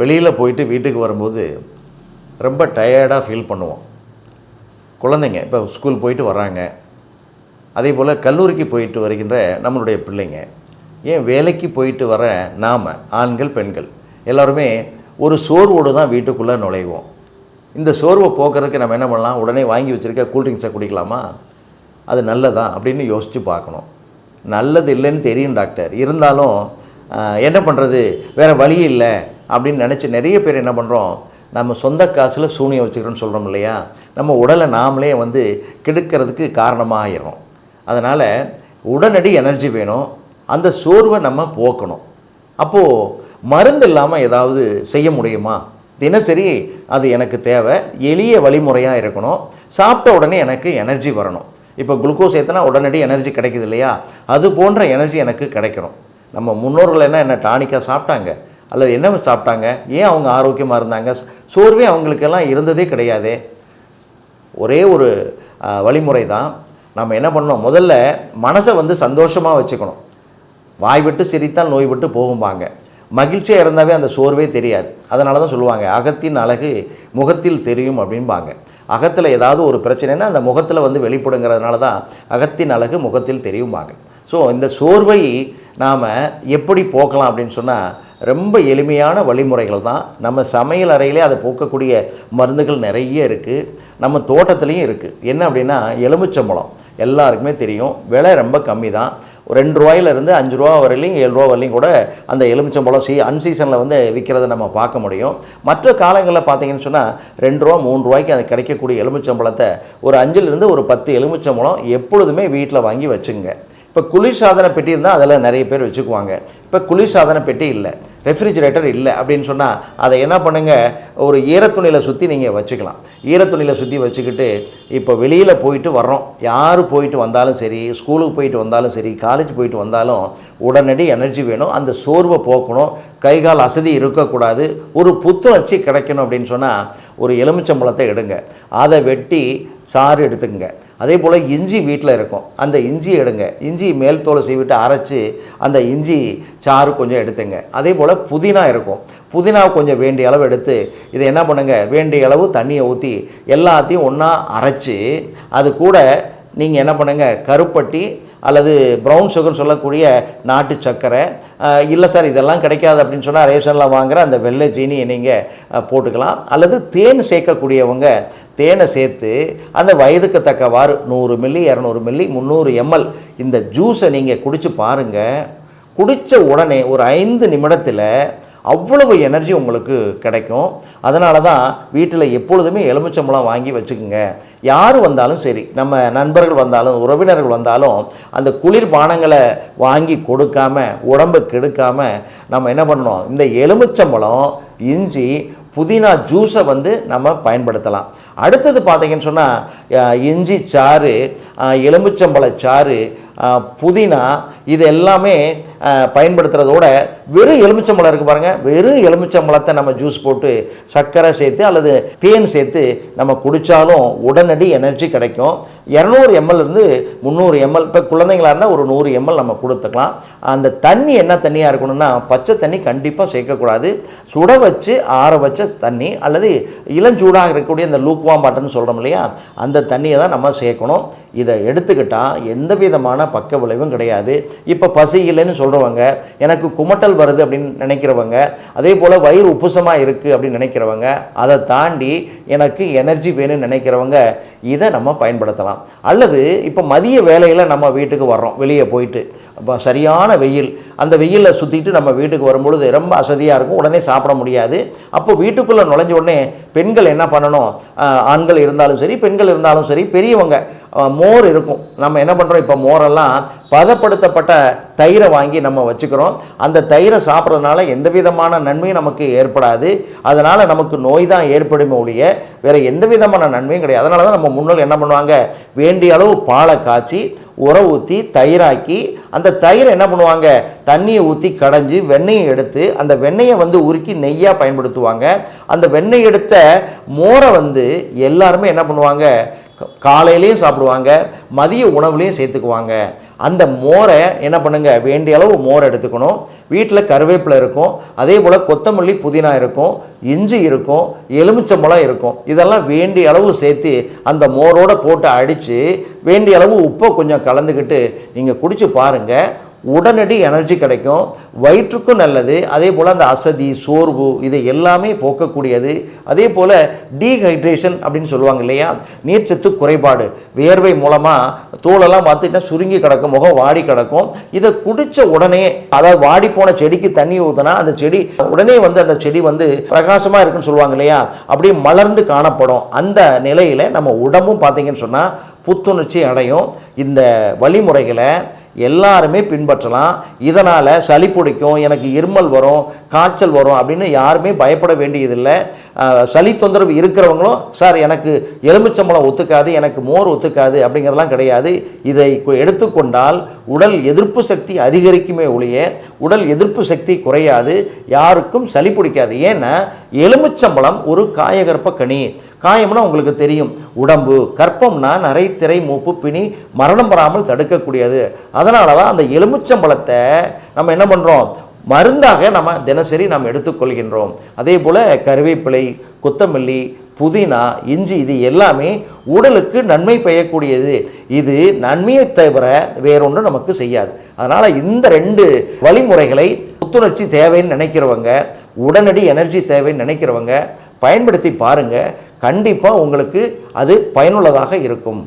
வெளியில் போயிட்டு வீட்டுக்கு வரும்போது ரொம்ப டயர்டாக ஃபீல் பண்ணுவோம். குழந்தைங்க இப்போ ஸ்கூல் போயிட்டு வராங்க அதே போல் கல்லூரிக்கு போயிட்டு வருகின்ற நம்மளுடைய பிள்ளைங்க. ஏன் வேலைக்கு போயிட்டு வர நாம் ஆண்கள் பெண்கள் எல்லாருமே ஒரு சோர்வோடு தான் வீட்டுக்குள்ளே நுழைவோம். இந்த சோர்வை போக்குறதுக்கு நம்ம என்ன பண்ணலாம்? உடனே வாங்கி வச்சுருக்க கூல்ட்ரிங்க்ஸை குடிக்கலாமா? அது நல்லதா? அப்படின்னு யோசித்து பார்க்கணும். நல்லது இல்லைன்னு தெரியும் டாக்டர். இருந்தாலும் என்ன பண்ணுறது வேறு வழி இல்லை. அப்படின்னு நினச்சி நிறைய பேர் என்ன பண்ணுறோம் நம்ம சொந்த காசில் சூனியம் வச்சுக்கிறோன்னு சொல்கிறோம் இல்லையா? நம்ம உடலை நாமளே வந்து கெடுக்கிறதுக்கு காரணமாக அதனால் உடனடி எனர்ஜி வேணும். அந்த சோர்வை நம்ம போக்கணும். அப்போது மருந்து இல்லாமல் ஏதாவது செய்ய முடியுமா? தினசரி அது எனக்கு தேவை. எளிய வழிமுறையாக இருக்கணும். சாப்பிட்ட உடனே எனக்கு எனர்ஜி வரணும். இப்போ குளுக்கோஸ் ஏற்றினா உடனடி எனர்ஜி கிடைக்குது இல்லையா? அது போன்ற எனர்ஜி எனக்கு கிடைக்கணும். நம்ம முன்னோர்கள் என்ன என்ன டானிக்காக சாப்பிட்டாங்க? அல்லது என்ன சாப்பிட்டாங்க? ஏன் அவங்க ஆரோக்கியமாக இருந்தாங்க? சோர்வே அவங்களுக்கெல்லாம் இருந்ததே கிடையாதே. ஒரே ஒரு வழிமுறை தான். நம்ம என்ன பண்ணணும்? முதல்ல மனசை வந்து சந்தோஷமாக வச்சுக்கணும். வாய் விட்டு சிரித்தால் நோய் விட்டு போகும்பாங்க. மகிழ்ச்சியாக இருந்தாவே அந்த சோர்வே தெரியாது. அதனால தான் சொல்லுவாங்க அகத்தின் அழகு முகத்தில் தெரியும் அப்படின்பாங்க அகத்தில் ஏதாவது ஒரு பிரச்சனைனா அந்த முகத்தில் வந்து வெளிப்படுங்கிறதுனால தான் அகத்தின் அழகு முகத்தில் தெரியும்பாங்க. ஸோ இந்த சோர்வை நாம் எப்படி போக்கலாம் அப்படின்னு சொன்னால் ரொம்ப எளிமையான வழிமுறைகள் தான். நம்ம சமையல் அறையிலே அதை போக்கக்கூடிய மருந்துகள் நிறைய இருக்குது நம்ம தோட்டத்துலேயும் இருக்குது என்ன அப்படின்னா எலுமிச்சம்பழம். எல்லாருக்குமே தெரியும். விலை ரொம்ப கம்மி தான். ஒரு ரெண்டு ரூபாயிலிருந்து அஞ்சு ரூபா வரையிலையும் ஏழு ரூபா வரையிலையும் கூட அந்த எலுமிச்சம்பழம் சீ அன்சீசனில் வந்து விற்கிறத நம்ம பார்க்க முடியும். மற்ற காலங்களில் பார்த்தீங்கன்னு சொன்னால் ரெண்டு ரூபா மூணு ரூபாய்க்கு அது கிடைக்கக்கூடிய எலுமிச்சம்பழத்தை ஒரு அஞ்சுலேருந்து ஒரு பத்து எலுமிச்சம்பழம் எப்பொழுதுமே வீட்டில் வாங்கி வச்சுங்க. இப்போ குளிர்சாதன பெட்டி இருந்தால் அதில் நிறைய பேர் வச்சுக்குவாங்க. இப்போ குளிர்சாதன பெட்டி இல்லை. ரெஃப்ரிஜிரேட்டர் இல்லை அப்படின்னு சொன்னால் அதை என்ன பண்ணுங்கள் ஒரு ஈரத்துணியில் சுற்றி நீங்கள் வச்சுக்கலாம். ஈரத்துணியில் சுற்றி வச்சுக்கிட்டு இப்போ வெளியில் போயிட்டு வர்றோம். யார் போயிட்டு வந்தாலும் சரி ஸ்கூலுக்கு போயிட்டு வந்தாலும் சரி காலேஜ் போயிட்டு வந்தாலும் உடனடி எனர்ஜி வேணும். அந்த சோர்வை போக்கணும். கை கால் அசதி இருக்கக்கூடாது. ஒரு புத்துணர்ச்சி கிடைக்கணும் அப்படின்னு சொன்னால் ஒரு எலுமிச்சம்பழத்தை எடுங்க. அதை வெட்டி சாறு எடுத்துக்கங்க. அதே போல் இஞ்சி வீட்டில் இருக்கும். அந்த இஞ்சி எடுங்க. இஞ்சி மேல் தோலை சீவிட்டு அரைச்சி அந்த இஞ்சி சாறு கொஞ்சம் எடுத்துங்க. அதே போல் புதினா இருக்கும். புதினா கொஞ்சம் வேண்டிய அளவு எடுத்து இதை என்ன பண்ணுங்கள் வேண்டிய அளவு தண்ணியை ஊற்றி எல்லாத்தையும் ஒன்றா அரைச்சி அது கூட நீங்கள் என்ன பண்ணுங்க? கருப்பட்டி அல்லது ப்ரௌன் சுகர் சொல்லக்கூடிய நாட்டு சர்க்கரை இல்லை சார் இதெல்லாம் கிடைக்காது அப்படின்னு சொன்னால் ரேஷனில் வாங்குகிற அந்த வெள்ளை சீனியை நீங்கள் போட்டுக்கலாம். அல்லது தேன் சேர்க்கக்கூடியவங்க தேனை சேர்த்து அந்த வயதுக்கு தக்கவாறு நூறு மில்லி இரநூறு மில்லி முந்நூறு எம்எல் இந்த ஜூஸை நீங்கள் குடித்து பாருங்கள் குடித்த உடனே ஒரு ஐந்து நிமிடத்தில் அவ்வளவு எனர்ஜி உங்களுக்கு கிடைக்கும். அதனால தான் வீட்டில் எப்பொழுதுமே எலுமிச்சம்பழம் வாங்கி வச்சுக்கோங்க. யார் வந்தாலும் சரி நம்ம நண்பர்கள் வந்தாலும் உறவினர்கள் வந்தாலும் அந்த குளிர் பானங்களை வாங்கி கொடுக்காம உடம்பு கெடுக்காம நம்ம என்ன பண்ணணும்? இந்த எலுமிச்சம்பழம் இஞ்சி புதினா ஜூஸை வந்து நம்ம பயன்படுத்தலாம். அடுத்தது பார்த்தீங்கன்னு சொன்னால் இஞ்சி சாறு எலுமிச்சம்பழ சாறு புதினா இது எல்லாமே பயன்படுத்துகிறதோட பயன்படுத்துறதோட வெறும் எலுமிச்சம்பழம் இருக்குது பாருங்கள் வெறும் எலுமிச்சம்பழத்தை நம்ம ஜூஸ் போட்டு சர்க்கரை சேர்த்து அல்லது தேன் சேர்த்து நம்ம குடித்தாலும் உடனடி எனர்ஜி கிடைக்கும். இரநூறு எம்எல் இருந்து முந்நூறு எம்எல் இப்போ குழந்தைங்களா இருந்தால் ஒரு நூறு எம்எல் நம்ம கொடுத்துக்கலாம். அந்த தண்ணி என்ன தண்ணியாக இருக்கணும்னா பச்சை தண்ணி கண்டிப்பாக சேர்க்கக்கூடாது. சுட வச்சு ஆற வச்ச தண்ணி அல்லது இளஞ்சூடாக இருக்கக்கூடிய இந்த லூக்வாம் வாட்டர்னு சொல்கிறோம் இல்லையா? அந்த தண்ணியை தான் நம்ம சேர்க்கணும். இதை எடுத்துக்கிட்டால் எந்த விதமான பக்க விளைவும் கிடையாது. இப்போ பசி இல்லைன்னு சொல்கிறவங்க எனக்கு குமட்டல் வருது அப்படின்னு நினைக்கிறவங்க அதே போல் வயிறு உப்புசமாக இருக்குது அப்படின்னு நினைக்கிறவங்க அதை தாண்டி எனக்கு எனர்ஜி வேணும்னு நினைக்கிறவங்க இதை நம்ம பயன்படுத்தலாம். அல்லது இப்போ மதிய வேலையில் நம்ம வீட்டுக்கு வர்றோம் வெளியே போயிட்டு. அப்போ சரியான வெயில் அந்த வெயிலில் சுற்றிட்டு நம்ம வீட்டுக்கு வரும்பொழுது ரொம்ப அசதியாக இருக்கும் உடனே சாப்பிட முடியாது. அப்போ வீட்டுக்குள்ளே நுழைஞ்ச உடனே பெண்கள் என்ன பண்ணணும்? ஆண்கள் இருந்தாலும் சரி பெண்கள் இருந்தாலும் சரி பெரியவங்க மோர் இருக்கும். நம்ம என்ன பண்ணுறோம் இப்போ மோரெல்லாம் பதப்படுத்தப்பட்ட தயிரை வாங்கி நம்ம வச்சுக்கிறோம். அந்த தயிரை சாப்பிட்றதுனால எந்த விதமான நன்மையும் நமக்கு ஏற்படாது. அதனால் நமக்கு நோய் தான் ஏற்படுமே ஒழிய வேறு எந்த விதமான நன்மையும் கிடையாது. அதனால தான் நம்ம முன்னோர் என்ன பண்ணுவாங்க? வேண்டிய அளவு பாலை காய்ச்சி உர ஊற்றி தயிராக்கி அந்த தயிரை என்ன பண்ணுவாங்க? தண்ணியை ஊற்றி கடைஞ்சி வெண்ணெயை எடுத்து அந்த வெண்ணெயை வந்து உருக்கி நெய்யாக பயன்படுத்துவாங்க. அந்த வெண்ணெய் எடுத்த மோரை வந்து எல்லாருமே என்ன பண்ணுவாங்க? காலையிலையும் சாப்பிடுவாங்க மதிய உணவுலையும் சேர்த்துக்குவாங்க. அந்த மோரை என்ன பண்ணுங்கள் வேண்டிய அளவு மோர் எடுத்துக்கணும். வீட்டில் கருவேப்பிலை இருக்கும். அதே போல் கொத்தமல்லி புதினா இருக்கும். இஞ்சி இருக்கும். எலுமிச்சம்பழம் இருக்கும். இதெல்லாம் வேண்டிய அளவு சேர்த்து அந்த மோரோடு போட்டு அடித்து வேண்டிய அளவு உப்பை கொஞ்சம் கலந்துக்கிட்டு நீங்கள் குடிச்சு பாருங்கள் உடனடி எனர்ஜி கிடைக்கும். வயிற்றுக்கும் நல்லது. அதே போல் அந்த அசதி சோர்வு இதை எல்லாமே போக்கக்கூடியது. அதே போல் டீஹைட்ரேஷன் அப்படின்னு சொல்லுவாங்க இல்லையா? நீர்ச்சத்து குறைபாடு. வியர்வை மூலமாக தோலெல்லாம் பார்த்துட்டா சுருங்கி கிடக்கும் முகம் வாடி கிடக்கும். இதை குடித்த உடனே அதாவது வாடி போன செடிக்கு தண்ணி ஊற்றினா அந்த செடி உடனே வந்து அந்த செடி வந்து பிரகாசமாக இருக்குன்னு சொல்லுவாங்க இல்லையா? அப்படியே மலர்ந்து காணப்படும். அந்த நிலையில் நம்ம உடம்பும் பார்த்தீங்கன்னு சொன்னால் புத்துணர்ச்சி அடையும். இந்த வழிமுறைகளை எல்லாருமே பின்பற்றலாம். இதனால் சளி பிடிக்கும் எனக்கு இருமல் வரும் காய்ச்சல் வரும் அப்படின்னு யாருமே பயப்பட வேண்டியதில்லை. சளி தொந்தரவு இருக்கிறவங்களும் சார் எனக்கு எலுமிச்சம்பழம் ஒத்துக்காது எனக்கு மோர் ஒத்துக்காது அப்படிங்கிறதெல்லாம் கிடையாது. இதை எடுத்துக்கொண்டால் உடல் எதிர்ப்பு சக்தி அதிகரிக்குமே ஒழிய உடல் எதிர்ப்பு சக்தி குறையாது யாருக்கும் சளி பிடிக்காது. ஏன்னா எலுமிச்சம்பழம் ஒரு காயகற்ப கனி. காயம்னா உங்களுக்கு தெரியும். உடம்பு கற்பம்னா நரை திரை மூப்பு பிணி மரணம் வராமல் தடுக்கக்கூடியது. அதனால தான் அந்த எலுமிச்சம்பழத்தை நம்ம என்ன பண்ணுறோம் மருந்தாக நம்ம தினசரி நாம் எடுத்துக்கொள்கின்றோம். அதே போல் கருவேப்பிலை கொத்தமல்லி புதினா இஞ்சி இது எல்லாமே உடலுக்கு நன்மை பெய்யக்கூடியது. இது நன்மையை தவிர வேறொன்றும் நமக்கு செய்யாது. அதனால் இந்த ரெண்டு வழிமுறைகளை புத்துணர்ச்சி தேவைன்னு நினைக்கிறவங்க உடனடி எனர்ஜி தேவைன்னு நினைக்கிறவங்க பயன்படுத்தி பாருங்கள் கண்டிப்பாக உங்களுக்கு அது பயனுள்ளதாக இருக்கும்.